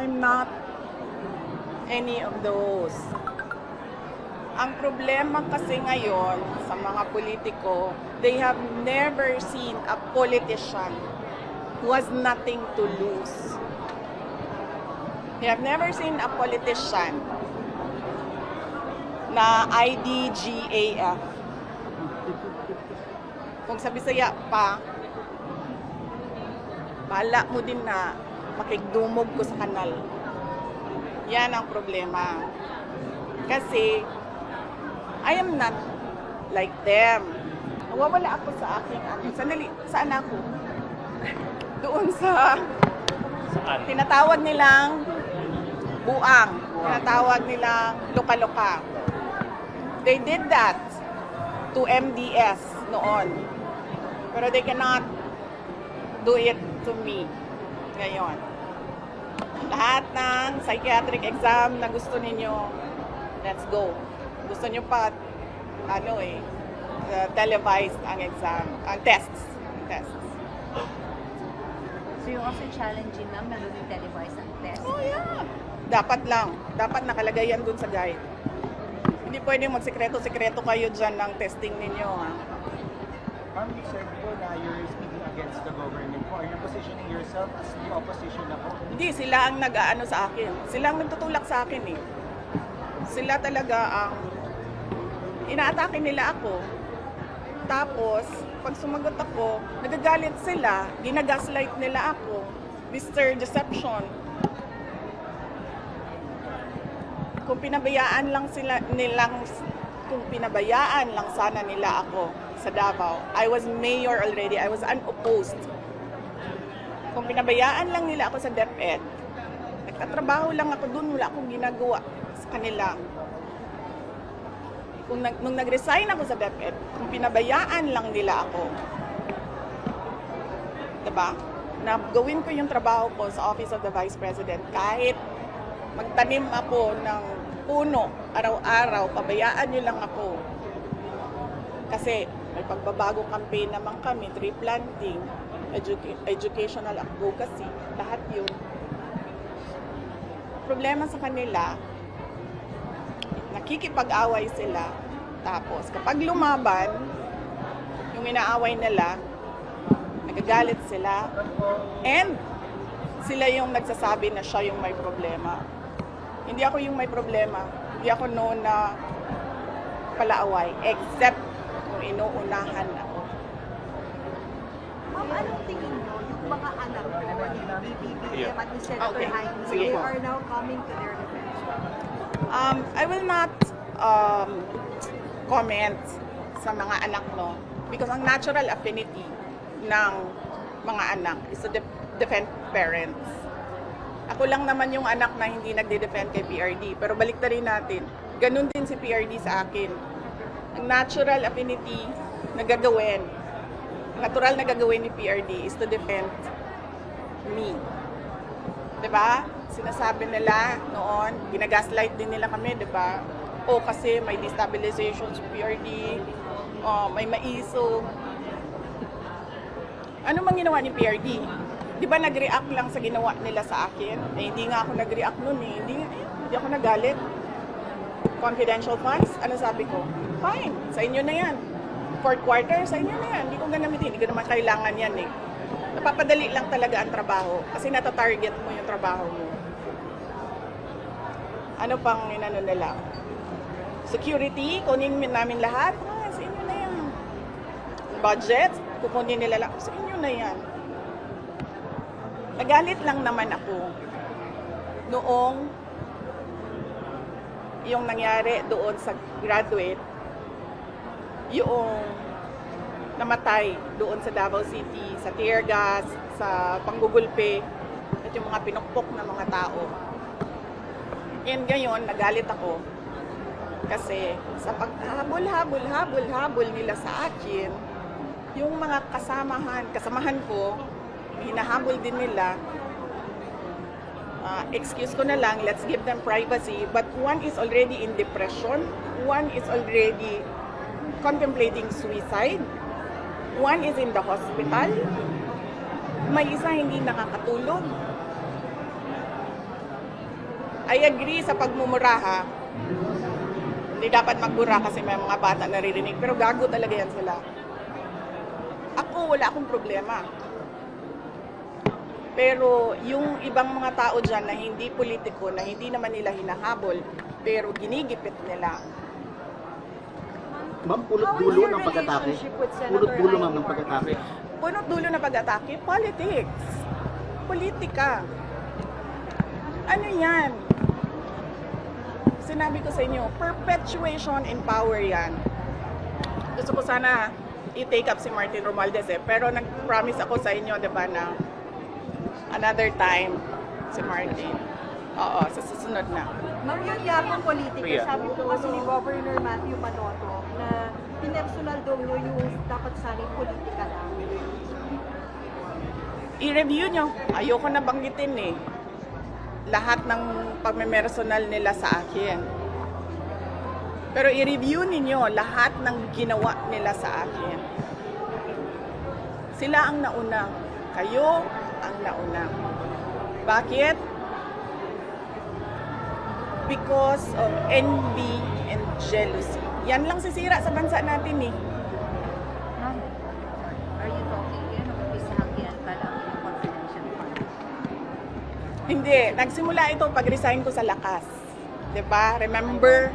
I'm not any of those. Ang problema kasi ngayon sa mga politiko, they have never seen a politician who has nothing to lose. They have never seen a politician na IDGAF. Kung sa Bisaya pa, bahala mo din na makigdumog ko sa kanal. Yan ang problema. Kasi, I am not like them. Nawawala ako sa aking ano. Sandali, saan ako? Doon sa Saan? tinatawag nilang buang. Tinatawag nilang luka-luka. They did that to MDS noon. Pero they cannot do it to me ngayon. Lahat ng psychiatric exam na gusto ninyo, let's go. Gusto nyo pa, ano eh, uh, televised ang exam, ang tests. Tests. So yung also challenging na meron yung televised ang test. Oh, yeah. Dapat lang. Dapat nakalagay yan dun sa guide. Hindi pwedeng magsekreto-sekreto kayo dyan ng testing ninyo. Ha? Ma'am, you said po na you're speaking against the government po. Are you positioning yourself as the opposition na po? Hindi, sila ang nag-aano sa akin. Sila ang nagtutulak sa akin eh. Sila talaga ang inaatake nila ako. Tapos, pag sumagot ako, nagagalit sila, ginagaslight nila ako. Mr. Deception. Kung pinabayaan lang sila nilang kung pinabayaan lang sana nila ako sa Davao. I was mayor already. I was unopposed. Kung pinabayaan lang nila ako sa DepEd, nagtatrabaho lang ako doon, wala akong ginagawa sa kanila. Kung nag, nung nag-resign ako sa DepEd, kung pinabayaan lang nila ako, diba? Na gawin ko yung trabaho ko sa Office of the Vice President, kahit magtanim ako ng puno araw-araw, pabayaan nyo lang ako. Kasi may pagbabago campaign naman kami, tree planting, educa- educational advocacy, lahat yun. Problema sa kanila, nakikipag-away sila. Tapos, kapag lumaban, yung inaaway nila, nagagalit sila. And, sila yung nagsasabi na siya yung may problema. Hindi ako yung may problema. Hindi ako known na palaaway. Except kung inuunahan ako. Ma'am, anong tingin nyo yung mga anak mo ni BBM at ni Senator Okay. Sige they are now coming to their defense? Um, I will not um, comment sa mga anak no because ang natural affinity ng mga anak is to de- defend parents. Ako lang naman yung anak na hindi nagde-defend kay PRD. Pero balik na rin natin. Ganun din si PRD sa akin. Ang natural affinity na gagawin, natural na gagawin ni PRD is to defend me. ba? Sinasabi nila noon, ginagaslight din nila kami, ba? O kasi may destabilization sa PRD, o may maiso. Ano mang ginawa ni PRD? 'Di ba nag-react lang sa ginawa nila sa akin? Eh, hindi nga ako nag-react noon eh. Hindi, hindi ako nagalit. Confidential funds, ano sabi ko? Fine, sa inyo na yan. Fourth quarter, sa inyo na yan. Hindi ko gagamitin, hindi ko naman kailangan yan eh. Napapadali lang talaga ang trabaho kasi nata-target mo yung trabaho mo. Ano pang inano nila? Security, kunin min namin lahat. Ah, sa inyo na yan. Budget, kukunin nila lang. Sa inyo na yan. Nagalit lang naman ako noong yung nangyari doon sa graduate, yung namatay doon sa Davao City, sa tear gas, sa panggugulpe, at yung mga pinukpok na mga tao. And ngayon, nagalit ako kasi sa paghabol-habol-habol-habol nila sa akin, yung mga kasamahan, kasamahan ko, hinahabol din nila, uh, excuse ko na lang, let's give them privacy. But one is already in depression, one is already contemplating suicide, one is in the hospital, may isa hindi nakakatulog. I agree sa pagmumura ha. Hindi dapat magbura kasi may mga bata naririnig. Pero gago talaga yan sila. Ako, wala akong problema. Pero yung ibang mga tao dyan na hindi politiko, na hindi naman nila hinahabol, pero ginigipit nila, Ma'am, pulot dulo ng pag-atake. Pulot dulo ma'am ng pag-atake. punot dulo na pag-atake, politics. Politika. Ano yan? Sinabi ko sa inyo, perpetuation in power yan. Gusto ko sana i-take up si Martin Romualdez eh. Pero nag-promise ako sa inyo, di ba, na another time si Martin. Oo, sa susunod na. Ma'am, yung yakong politika, Priya. sabi po kasi ni Governor Matthew Manoto na pinersonal daw nyo yung dapat sana yung politika lang. i-review nyo. Ayoko na banggitin eh. Lahat ng pagmemersonal nila sa akin. Pero i-review ninyo lahat ng ginawa nila sa akin. Sila ang nauna. Kayo ang nauna. Bakit? Because of envy and jealousy. Yan lang sisira sa bansa natin eh. Ma'am, are you talking yan o umpisahan yan pa lang yung confidential fund? Hindi, nagsimula ito pag resign ko sa lakas. 'Di ba? Remember?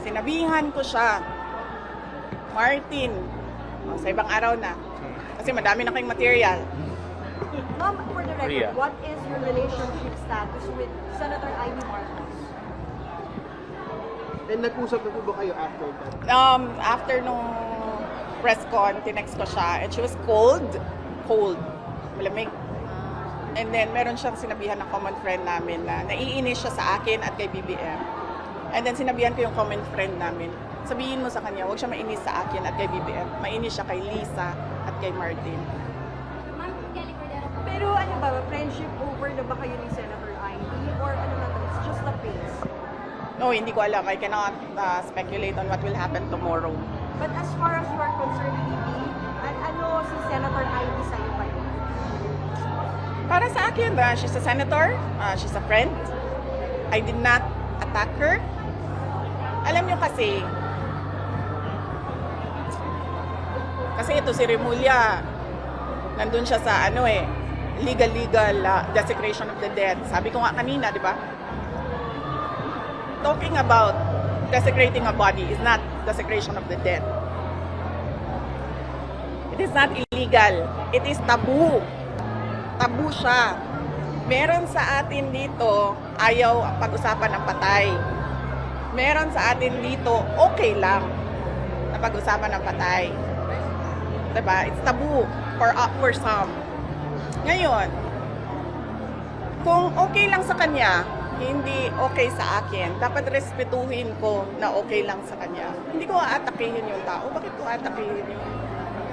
Sinabihan ko siya. Martin, oh, sa ibang araw na. Kasi madami na kayong material. Ma'am, for the record, Priya. what is your relationship status with Senator Amy Marcos? And nag-usap na po ba kayo after that? Um, after nung press con, tinext ko siya. And she was cold. Cold. Malamig. And then, meron siyang sinabihan ng common friend namin na naiinis siya sa akin at kay BBM. And then, sinabihan ko yung common friend namin, sabihin mo sa kanya, huwag siya mainis sa akin at kay BBM. Mainis siya kay Lisa kay Martin. Pero ano ba, friendship over na ba kayo ni Senator Amy? Or ano na to, it's just a face? No, hindi ko alam. I cannot uh, speculate on what will happen tomorrow. But as far as you are concerned, an- ano si Senator Amy sa'yo ba yun? Para sa akin, uh, she's a senator, uh, she's a friend. I did not attack her. Alam nyo kasi, kasi ito si Remulla, nandun siya sa ano eh, legal-legal uh, desecration of the dead. Sabi ko nga kanina, di ba? Talking about desecrating a body is not desecration of the dead. It is not illegal. It is taboo tabu siya. Meron sa atin dito, ayaw pag-usapan ng patay. Meron sa atin dito, okay lang na pag-usapan ng patay. Diba? It's taboo for, uh, for some. Ngayon, kung okay lang sa kanya, hindi okay sa akin, dapat respetuhin ko na okay lang sa kanya. Hindi ko aatakihin yung tao. Bakit ko aatakihin yun?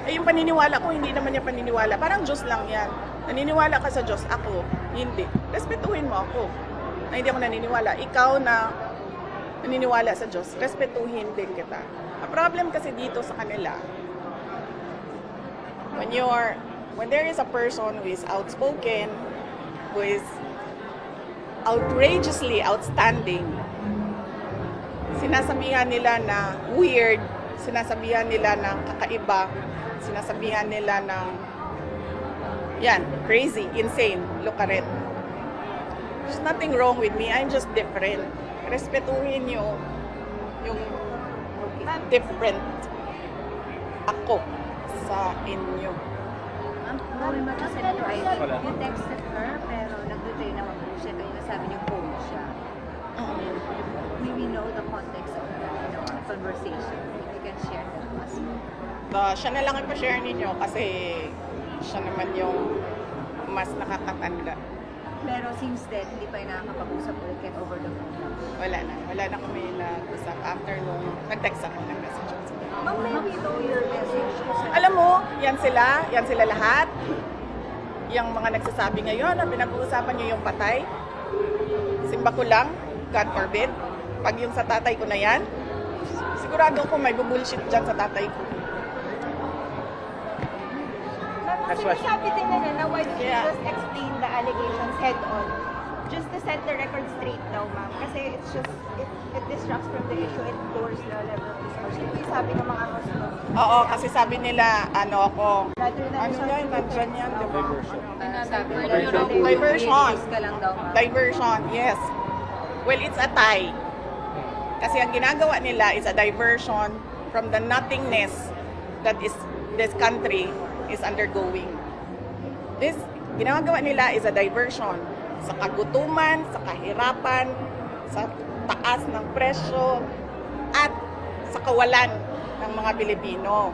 Eh, yung paniniwala ko, hindi naman niya paniniwala. Parang Diyos lang yan. Naniniwala ka sa Diyos, ako, hindi. Respetuhin mo ako. Na hindi ako naniniwala. Ikaw na naniniwala sa Diyos, respetuhin din kita. Ang problem kasi dito sa kanila, when you're, when there is a person who is outspoken, who is outrageously outstanding, sinasabihan nila na weird, sinasabihan nila ng kakaiba, sinasabihan nila ng yan, crazy, insane, it. There's nothing wrong with me, I'm just different. Respetuhin nyo yung different ako sa inyo. Ma'am, to Senator Ivy, Wala. you texted her pero nag-retry naman po siya kaya nasabi niyo phone siya. We, we know the context of the you know, conversation. If you can share that with us. Uh, siya na lang ipa-share ninyo kasi siya naman yung mas nakakatanda. Pero since then, hindi pa yung nakakapag-usap ulit kahit over the phone lang. Wala na. Wala na kami nag-usap after nung nag-text ako ng message. Ma'am, may we know your message to Alam mo, yan sila, yan sila lahat. Yung mga nagsasabi ngayon na pinag-uusapan niyo yung patay. Simba ko lang, God forbid. Pag yung sa tatay ko na yan, sigurado ko may bubullshit dyan sa tatay ko. Ma'am, Next sinasabi din nila na why don't you Yeah. just explain the allegations head on? just to set the record straight daw, ma'am. Kasi it's just, it, it distracts from the issue. It lowers the level of discussion. Ito yung sabi ng mga law. Oo, kasi sabi nila, ano ako, ano yan, nandyan yan, di ba? Sabi? Diversion. Diversion, yes. Well, it's a tie. Kasi ang ginagawa nila is a diversion from the nothingness that is this country is undergoing. This ginagawa nila is a diversion sa kagutuman, sa kahirapan, sa taas ng presyo, at sa kawalan ng mga Pilipino.